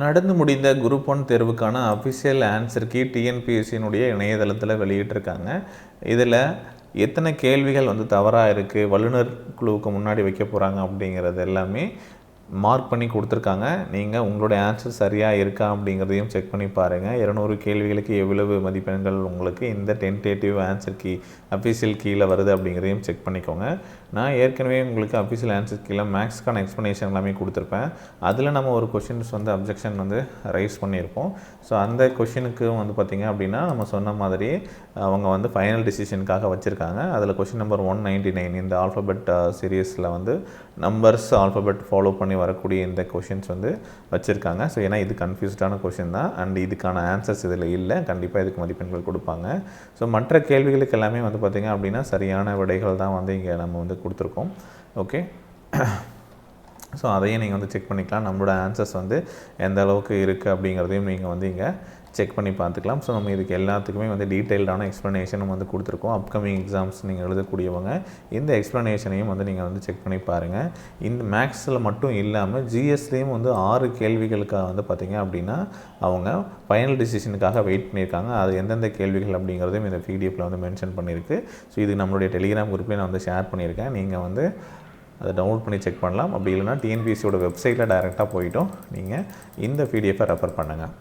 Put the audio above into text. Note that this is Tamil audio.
நடந்து முடிந்த குரூப் ஒன் தேர்வுக்கான அஃபிஷியல் ஆன்சர் கீ டிஎன்பிஎஸ்சியினுடைய இணையதளத்தில் வெளியிட்டிருக்காங்க. இதில் எத்தனை கேள்விகள் வந்து தவறாக இருக்குது வல்லுநர் குழுவுக்கு முன்னாடி வைக்க போகிறாங்க அப்படிங்கிறது எல்லாமே மார்க் பண்ணி கொடுத்துருக்காங்க. நீங்கள் உங்களுடைய ஆன்சர் சரியாக இருக்கா அப்படிங்கிறதையும் செக் பண்ணி பாருங்கள் இரநூறு கேள்விகளுக்கு எவ்வளவு மதிப்பெண்கள் உங்களுக்கு இந்த டென்டேட்டிவ் ஆன்சர் கீ அஃபீஷியல் கீழே வருது அப்படிங்கிறதையும் செக் பண்ணிக்கோங்க. நான் ஏற்கனவே உங்களுக்கு அஃபீஷியல் ஆன்சர் கீழே மேக்ஸ்க்கான எக்ஸ்ப்ளனேஷன் எல்லாமே கொடுத்துருப்பேன். அதில் நம்ம ஒரு கொஷின்ஸ் வந்து அப்ஜெக்ஷன் வந்து ரைஸ் பண்ணியிருப்போம். ஸோ அந்த கொஷினுக்கு வந்து பார்த்திங்க அப்படின்னா நம்ம சொன்ன மாதிரி அவங்க வந்து ஃபைனல் டிசிஷனுக்காக வச்சுருக்காங்க. அதில் question number one ninety nine இந்த ஆல்ஃபபெட் uh, சீரியஸில் வந்து நம்பர்ஸ் ஆல்ஃபபெட் ஃபாலோ பண்ணி வரக்கூடிய இந்த கொஷின்ஸ் வந்து வச்சுருக்காங்க. ஸோ ஏன்னா இது கன்ஃபியூஸ்டான கொஷின் தான். அண்ட் இதுக்கான ஆன்சர்ஸ் இதில் இல்லை. கண்டிப்பாக இதுக்கு மதிப்பெண்கள் கொடுப்பாங்க. ஸோ மற்ற கேள்விகளுக்கு எல்லாமே வந்து பார்த்திங்க அப்படின்னா சரியான விடைகள் தான் வந்து இங்கே நம்ம வந்து கொடுத்துருக்கோம். ஓகே ஸோ அதையும் நீங்கள் வந்து செக் பண்ணிக்கலாம். நம்மளோட ஆன்சர்ஸ் வந்து எந்த அளவுக்கு இருக்குது அப்படிங்கிறதையும் நீங்கள் வந்து இங்கே செக் பண்ணி பார்த்துக்கலாம். ஸோ நம்ம இதுக்கு எல்லாத்துக்குமே வந்து டீட்டெயில்டான எக்ஸ்ப்ளனேஷனும் வந்து கொடுத்துருக்கோம். அப்கமிங் எக்ஸாம்ஸ் நீங்கள் எழுதக்கூடியவங்க இந்த எக்ஸ்ப்ளனேஷனையும் வந்து நீங்கள் வந்து செக் பண்ணி பாருங்கள் இந்த மேக்ஸில் மட்டும் இல்லாமல் ஜிஎஸ்லேயும் வந்து ஆறு கேள்விகளுக்காக வந்து பார்த்திங்க அப்படின்னா அவங்க ஃபைனல் டிசிஷனுக்காக வெயிட் பண்ணியிருக்காங்க. அது எந்தெந்த கேள்விகள் அப்படிங்கிறதையும் இந்த பிடிஎஃப்பில் வந்து மென்ஷன் பண்ணியிருக்கு. ஸோ இது நம்மளுடைய டெலிகிராம் குரூப்லேயே நான் வந்து ஷேர் பண்ணியிருக்கேன். நீங்கள் வந்து அதை டவுன்லோட் பண்ணி செக் பண்ணலாம். அப்படி இல்லைனா டிஎன்பிஎஸ்சியோட வெப்சைட்டில் டைரெக்டாக போயிட்டும். நீங்கள் இந்த பிடிஎஃபை ரெஃபர் பண்ணுங்கள்